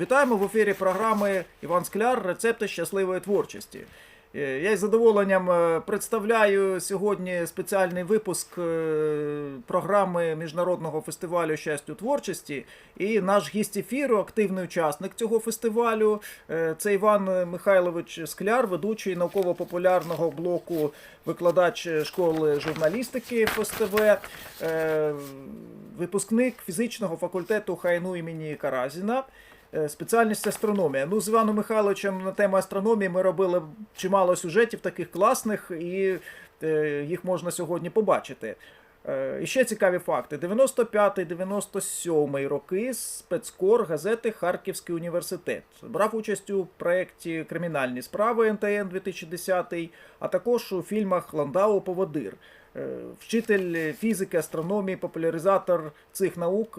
Вітаємо в ефірі програми Іван Скляр Рецепти щасливої творчості. Е, Я із задоволенням е, представляю сьогодні спеціальний випуск е, програми Міжнародного фестивалю щастю творчості. І наш гість ефіру, активний учасник цього фестивалю, це Іван Михайлович Скляр, ведучий науково-популярного блоку, викладач школи журналістики ФСТВ, випускник фізичного факультету ХНУ імені Каразіна. Е, Спеціальність астрономія. Ну, з Іваном Михайловичем на тему астрономії ми робили чимало сюжетів таких класних, і е, їх можна сьогодні побачити. Е, І ще цікаві факти: 95-97 роки спецкор газети Харківський університет брав участь у проєкті Кримінальні справи НТН 2010, а також у фільмах Ландау Поводир. Вчитель фізики, астрономії, популяризатор цих наук,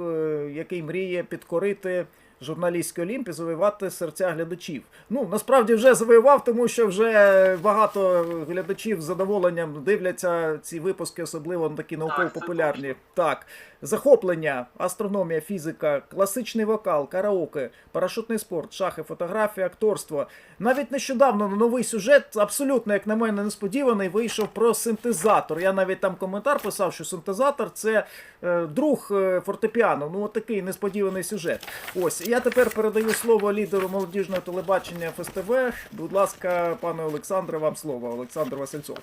який мріє підкорити журналістський олімп і завоювати серця глядачів. Ну насправді вже завоював, тому що вже багато глядачів з задоволенням дивляться ці випуски, особливо на такі науково-популярні. Так, захоплення, астрономія, фізика, класичний вокал, караоке, парашутний спорт, шахи, фотографія, акторство. Навіть нещодавно новий сюжет, абсолютно, як на мене, несподіваний, вийшов про синтезатор. Я навіть там коментар писав, що синтезатор це е, друг е, фортепіано. Ну, от такий несподіваний сюжет. Ось я тепер передаю слово лідеру молодіжного телебачення ФСТВ. Будь ласка, пане Олександре, вам слово. Олександр Васильцов.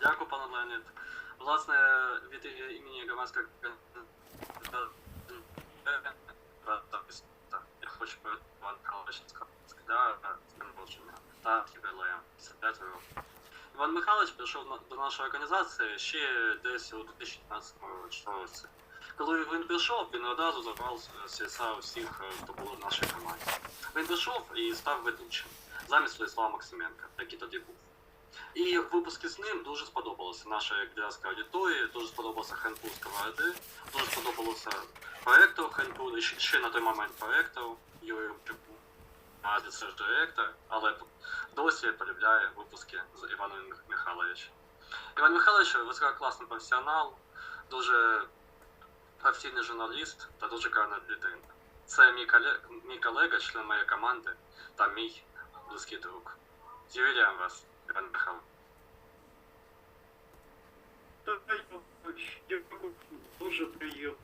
Дякую, пане Леонід. Власне, від імені громадської я хочу Іван Михайлович сказати, та ювілеєм 75 років. Іван Михайлович прийшов до нашої організації ще десь у 2015 році. Коли він прийшов, він одразу забрав серця усіх, е, хто був в нашій команді. Він прийшов і став ведучим замість Владислава Максименка, який тоді був. І випуски з ним дуже сподобалося нашій глядацькій аудиторії, дуже сподобався Хенпул Сковороди, дуже сподобалося проєкту Хенпул, і ще- на той момент проєкту Юрію Рубчуку. Це ж директор, але досі полюбляє випуски з Іваном Михайловичем. Іван Михайлович висококласний професіонал, дуже професійний журналіст та дуже гарна людина. Це мій колега, мій колега, член моєї команди та мій близький друг. З ювілеєм вас, Іван Михайлович. Так, дякую, дуже приємно.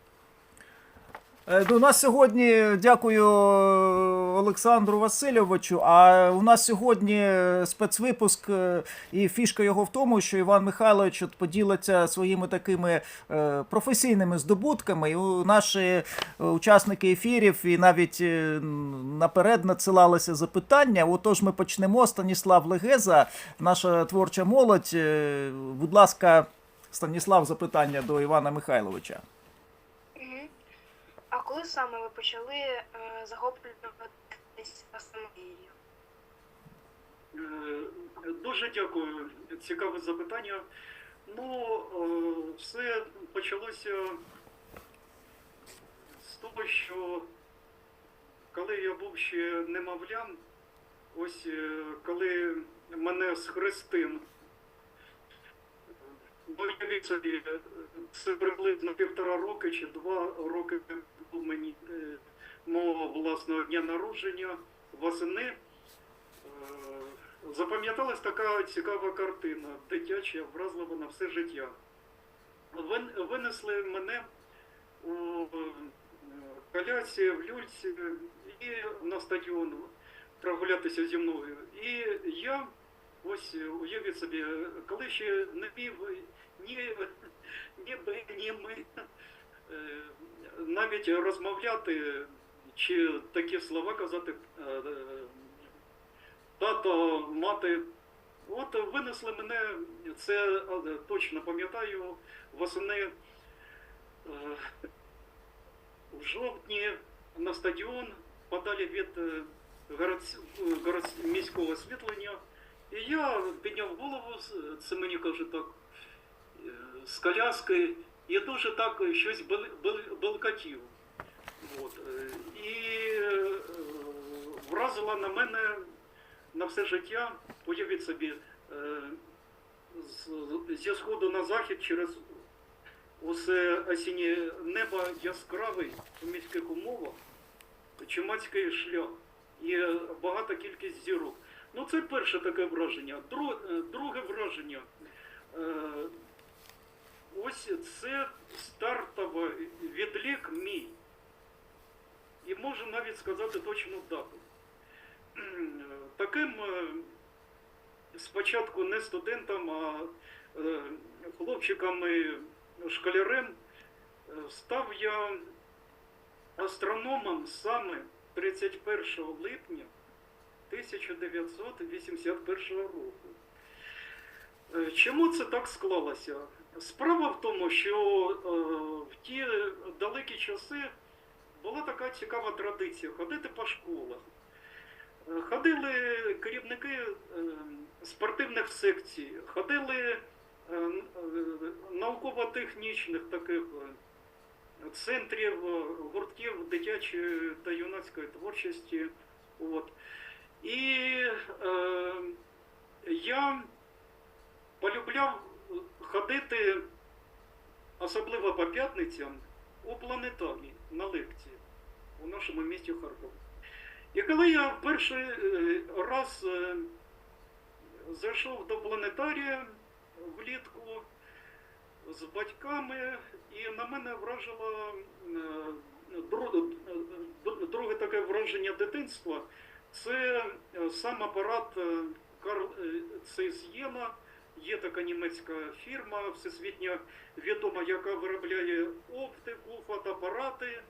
Е, У нас сьогодні, дякую е, Олександру Васильовичу. А у нас сьогодні спецвипуск, е, і фішка його в тому, що Іван Михайлович от поділиться своїми такими е, професійними здобутками. І наші е, учасники ефірів і навіть е, наперед надсилалися запитання. Отож, ми почнемо. Станіслав Легеза, наша творча молодь. Е, Будь ласка, Станіслав, запитання до Івана Михайловича. Коли саме ви почали е, захоплюватись астрономією? Е, Дуже дякую. Цікаве запитання. Ну, е, все почалося з того, що коли я був ще немовлям, ось е, коли мене уявіть собі, е, це приблизно півтора роки чи два роки мені е, мого власного дня народження восени. Е, Запам'яталась така цікава картина, дитяча, вразлива на все життя. Винесли мене у е, в люльці і на стадіон прогулятися зі мною. І я, ось уявіть собі, коли ще не пів ні, ні ні ми навіть розмовляти чи такі слова казати. е, е, тато, мати. От винесли мене, це е, точно пам'ятаю, восени е, в жовтні на стадіон подалі від е, е, міського освітлення. І я підняв голову, це мені каже так, е, з коляски, і дуже так щось бел- бел- белкотів. От. е, І е, вразила на мене на все життя, уявіть собі, е, зі сходу на захід через усе осіннє небо яскравий у міських умовах. чумацький шлях і багата кількість зірок. Ну, це перше таке враження. Дру- е, Друге враження. Ось це стартовий відлік мій. І можу навіть сказати точну дату. Таким е, спочатку не студентом, а е, хлопчиком і школярем е, став я астрономом саме 31 липня 1981 року. Чому це так склалося? Справа в тому, що е, в ті далекі часи була така цікава традиція ходити по школах. Е, Ходили керівники е, спортивних секцій, ходили науково-технічних таких центрів, гуртків дитячої та юнацької творчості. От. І е, я полюбляв ходити, особливо по п'ятницям, у планетарій на лекції у нашому місті Харків. І коли я перший е, раз е, зайшов до планетарія влітку з батьками, і на мене вражило е, дру- дру- друге таке враження дитинства. Це сам апарат Карл е, Цейс Єна. Є така німецька фірма, всесвітньо відома, яка виробляє оптику, фотоапарати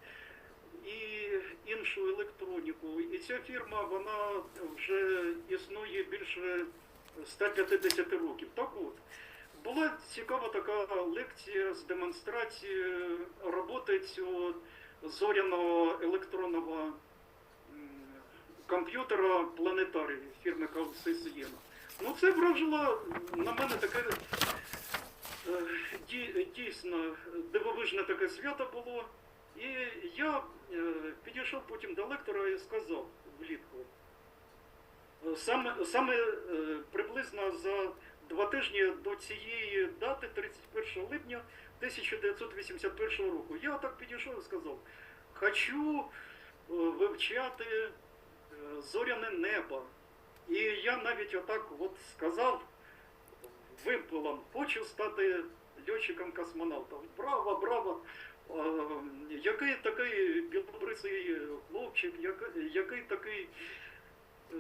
і іншу електроніку. І ця фірма вона вже існує більше 150 років. Так от, була цікава така лекція з демонстрацією роботи цього зоряного електронного комп'ютера планетарії фірми Калсисієна. Ну, це вражило на мене таке е, дійсно дивовижне таке свято було. І я е, підійшов потім до лектора і сказав влітку. е, Саме, саме приблизно за два тижні до цієї дати, 31 липня 1981 року, я так підійшов і сказав, хочу вивчати зоряне небо. І я навіть отак от сказав вимпелом, хочу стати льотчиком-космонавтом. Браво, браво! Е, який такий білобрисий хлопчик, який, такий е,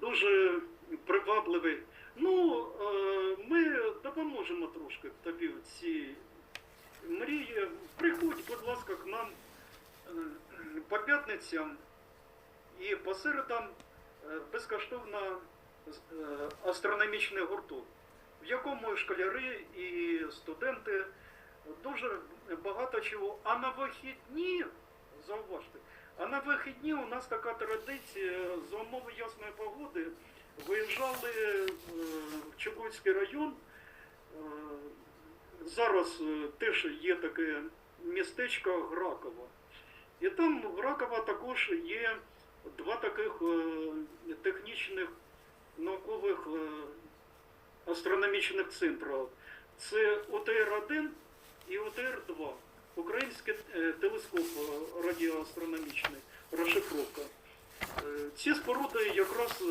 дуже привабливий. Ну, е, ми допоможемо трошки тобі в цій мрії. Приходь, будь ласка, к нам е, по п'ятницям і по середам безкоштовно е, астрономічний гурток, в якому школяри і студенти дуже багато чого. А на вихідні, зауважте, а на вихідні у нас така традиція за умови ясної погоди виїжджали е, в Чукотський район. Е, Зараз е, теж є таке містечко Гракова. І там в Гракова також є два таких е, технічних наукових е, астрономічних центрів. Це ОТР-1 і ОТР-2. Український е, телескоп радіоастрономічний, розшифровка. Ці споруди якраз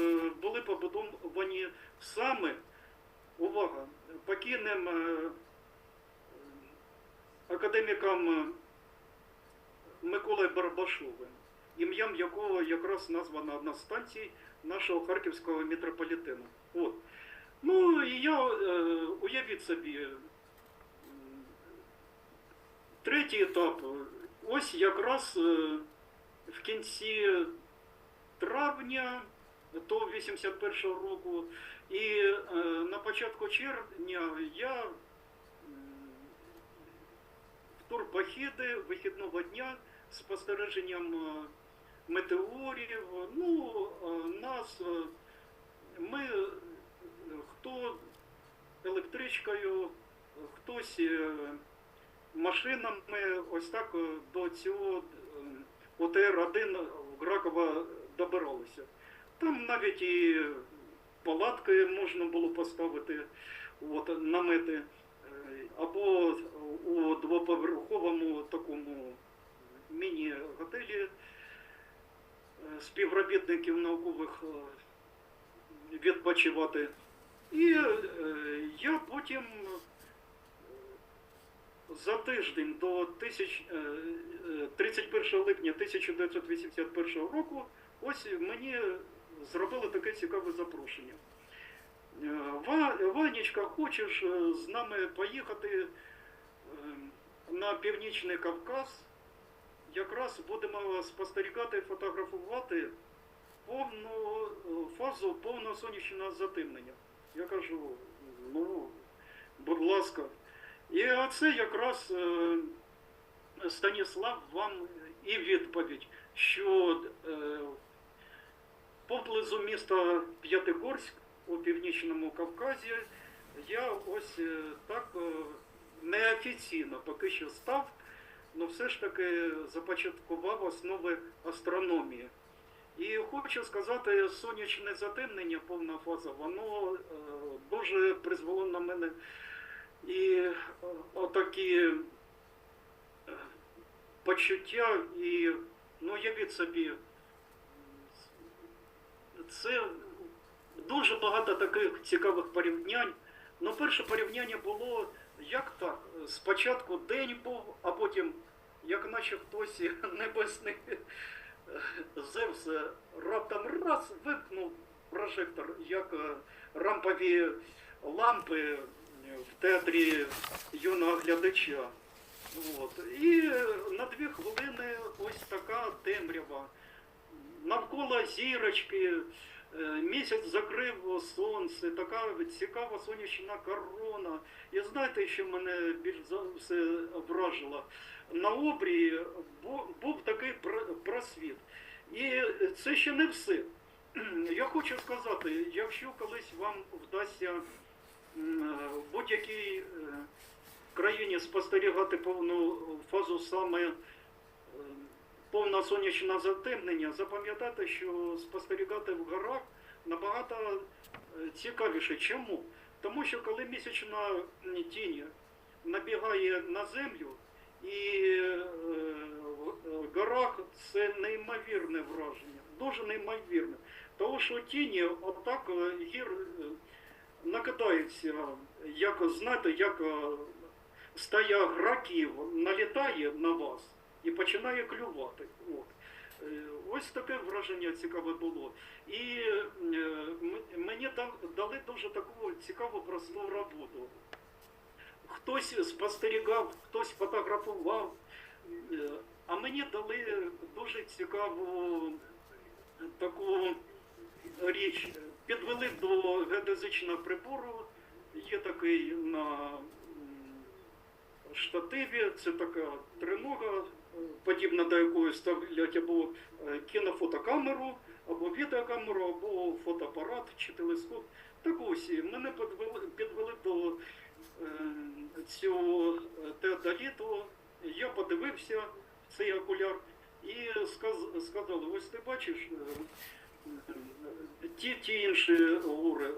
були побудовані саме, увага, покійним академіком е, Миколою Барбашовим, ім'ям якого якраз названа одна з станцій нашого харківського метрополітену. От. Ну і я е, уявіть собі, третій етап. Ось якраз е, в кінці травня до 81-го року, і е, на початку червня я м, в турпохіди вихідного дня з спостереженням е, метеорів. Ну, е, нас е, ми е, хто електричкою, хтось машинами, ось так до цього е, ОТР-1 в Гракова добиралися. Там навіть і палатки можна було поставити, от, намети, або у двоповерховому такому міні-готелі співробітників наукових е, відпочивати. І е, я потім е, за тиждень до тисяч, е, е, 31 липня 1981 року ось мені зробили таке цікаве запрошення. Ванечка, хочеш з нами поїхати на Північний Кавказ? Якраз будемо спостерігати і фотографувати повну е, фазу повного сонячного затемнення. Я кажу, ну, будь ласка. І оце якраз е, Станіслав вам і відповідь, що е, поблизу міста П'ятигорськ у північному Кавказі я ось так неофіційно поки що став, але все ж таки започаткував основи астрономії. І хочу сказати, сонячне затемнення, повна фаза, воно е, дуже призвело на мене і е, отакі е, почуття, і ну, явіть собі, це дуже багато таких цікавих порівнянь. Ну, перше порівняння було як так? Спочатку день був, а потім, як наче хтось небесний е, Зевс е, раптом раз вимкнув прожектор, як е, рампові лампи в театрі юного глядача. От. І на дві хвилини ось така темрява. Навколо зірочки, місяць закрив сонце, така цікава сонячна корона. І знаєте, що мене більш за все вражило? На обрії був такий просвіт. І це ще не все. Я хочу сказати, якщо колись вам вдасться в будь-якій е, країні спостерігати повну фазу саме е, повного сонячного затемнення, запам'ятайте, що спостерігати в горах набагато е, цікавіше. Чому? Тому що коли місячна тінь набігає на землю, і е, горах це неймовірне враження, дуже неймовірне. Тому що тіні отак е, гір е, накидаються, як знаєте, як стая граків налітає на вас і починає клювати. От. Ось таке враження цікаве було. І мені дали дуже таку цікаву просту роботу. Хтось спостерігав, хтось фотографував, е, а мені дали дуже цікаву таку річ. Підвели до геодезичного прибору, є такий на штативі, це така тринога, е, подібна до якої ставлять або е, кінофотокамеру, або відеокамеру, або фотоапарат чи телескоп. Так ось мене підвели, підвели до е, цього е, теодоліту. Я подивився цей окуляр і сказ- сказали, ось ти бачиш е, ті, ті інші гори.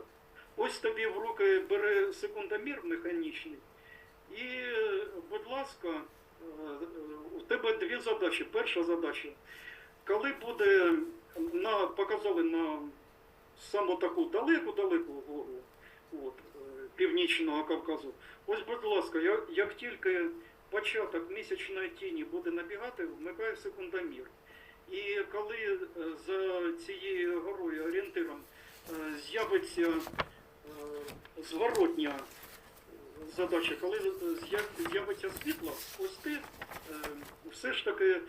Ось тобі в руки бери секундомір механічний. І, будь ласка, у тебе дві задачі. Перша задача, коли буде на, показали на саму таку далеку-далеку гору Північного Кавказу. Ось, будь ласка, як тільки початок місячної тіні буде набігати, вмикаю секундомір. І коли е, за цією горою орієнтиром е, з'явиться е, зворотня задача, коли з'явиться світло, ось ти все ж таки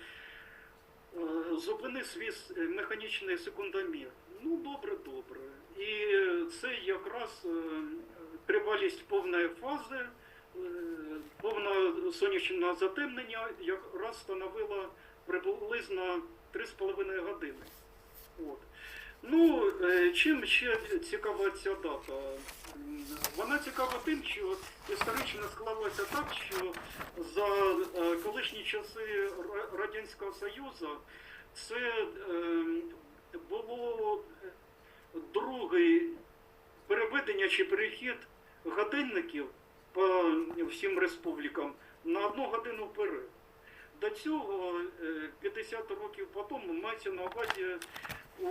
зупини свій механічний секундомір. Ну, добре, добре. І це якраз тривалість повної фази, е, повного сонячного затемнення якраз становила приблизно 3,5 години. От. Ну, е, чим ще цікава ця дата? Вона цікава тим, що історично склалося так, що за е, колишні часи Радянського Союзу це було е, другий переведення чи перехід годинників по всім республікам на одну годину вперед. до цього, е, 50 років по тому, мається на увазі у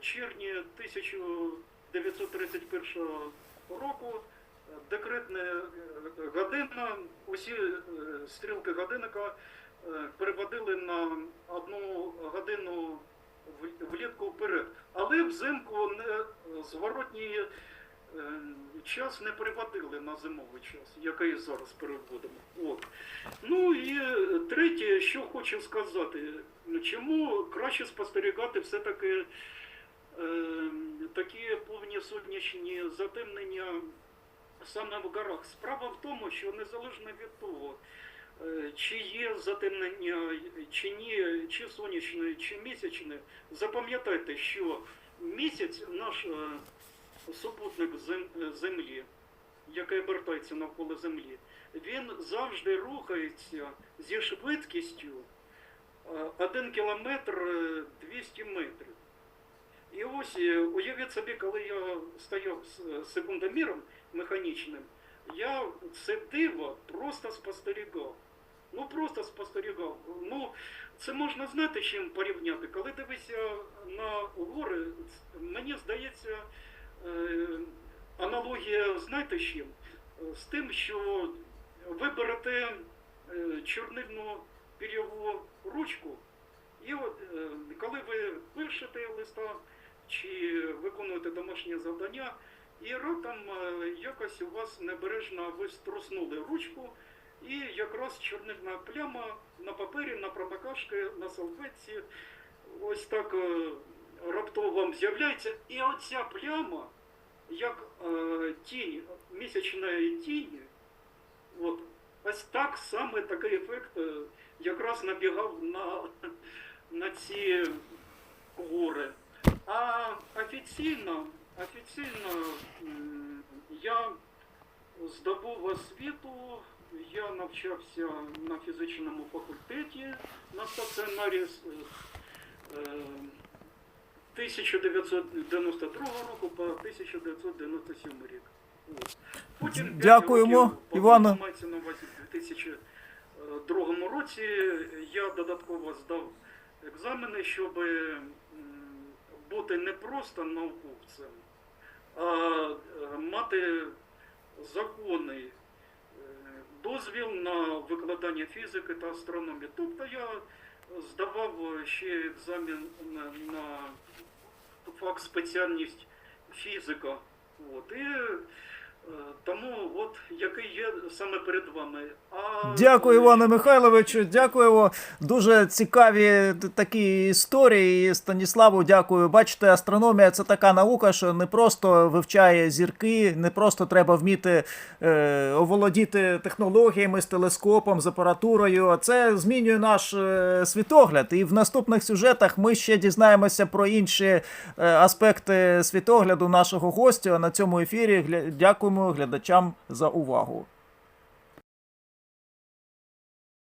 червні 1931 року е, декретна е, година, усі е, стрілки годинника е, переводили на одну годину влітку вперед. Але взимку не зворотній е, час не переводили на зимовий час, який зараз переводимо. От. Ну і е, третє, що хочу сказати, чому краще спостерігати все-таки е, такі повні сонячні затемнення саме в горах. Справа в тому, що незалежно від того, е, чи є затемнення, чи ні, чи сонячне, чи місячне, запам'ятайте, що місяць наш е, супутник е, Землі, який обертається навколо Землі, він завжди рухається зі швидкістю 1 кілометр е, 200 метрів. І ось е, уявіть собі, коли я стояв з е, секундоміром механічним, я це диво просто спостерігав. Ну просто спостерігав. Ну, це можна знати, чим порівняти. Коли дивишся на гори, мені здається, е, аналогія, знаєте з чим? Е, З тим, що ви берете е, чорнильну пір'єву ручку, і от е, коли ви пишете листа чи виконуєте домашнє завдання, і раптом е, якось у вас небережно ви струснули ручку, і якраз чорнильна пляма на папері, на промокашки, на салфетці, ось так е, раптово з'являється. І оця пляма, як е, тінь, місячної тіні, от, ось так саме такий ефект е, якраз набігав на, на ці гори. А офіційно, офіційно я здобув освіту, я навчався на фізичному факультеті на стаціонарі е, 1992 року по 1997 рік. От. Потім Дякуємо, Іване. Мається на увазі в 2002 році я додатково здав екзамени, щоб бути не просто науковцем, а е, мати законний е, дозвіл на викладання фізики та астрономії. Тобто я здавав ще екзамен на факт спеціальність фізика. От. І тому от який є саме перед вами. А, Дякую, Іване Михайловичу. Дякуємо. Дуже цікаві такі історії. І Станіславу, дякую. Бачите, астрономія це така наука, що не просто вивчає зірки, не просто треба вміти е, оволодіти технологіями з телескопом, з апаратурою. а Це змінює наш е, світогляд. І в наступних сюжетах ми ще дізнаємося про інші е, аспекти світогляду нашого гостя. На цьому ефірі гля... дякуємо глядачам за увагу.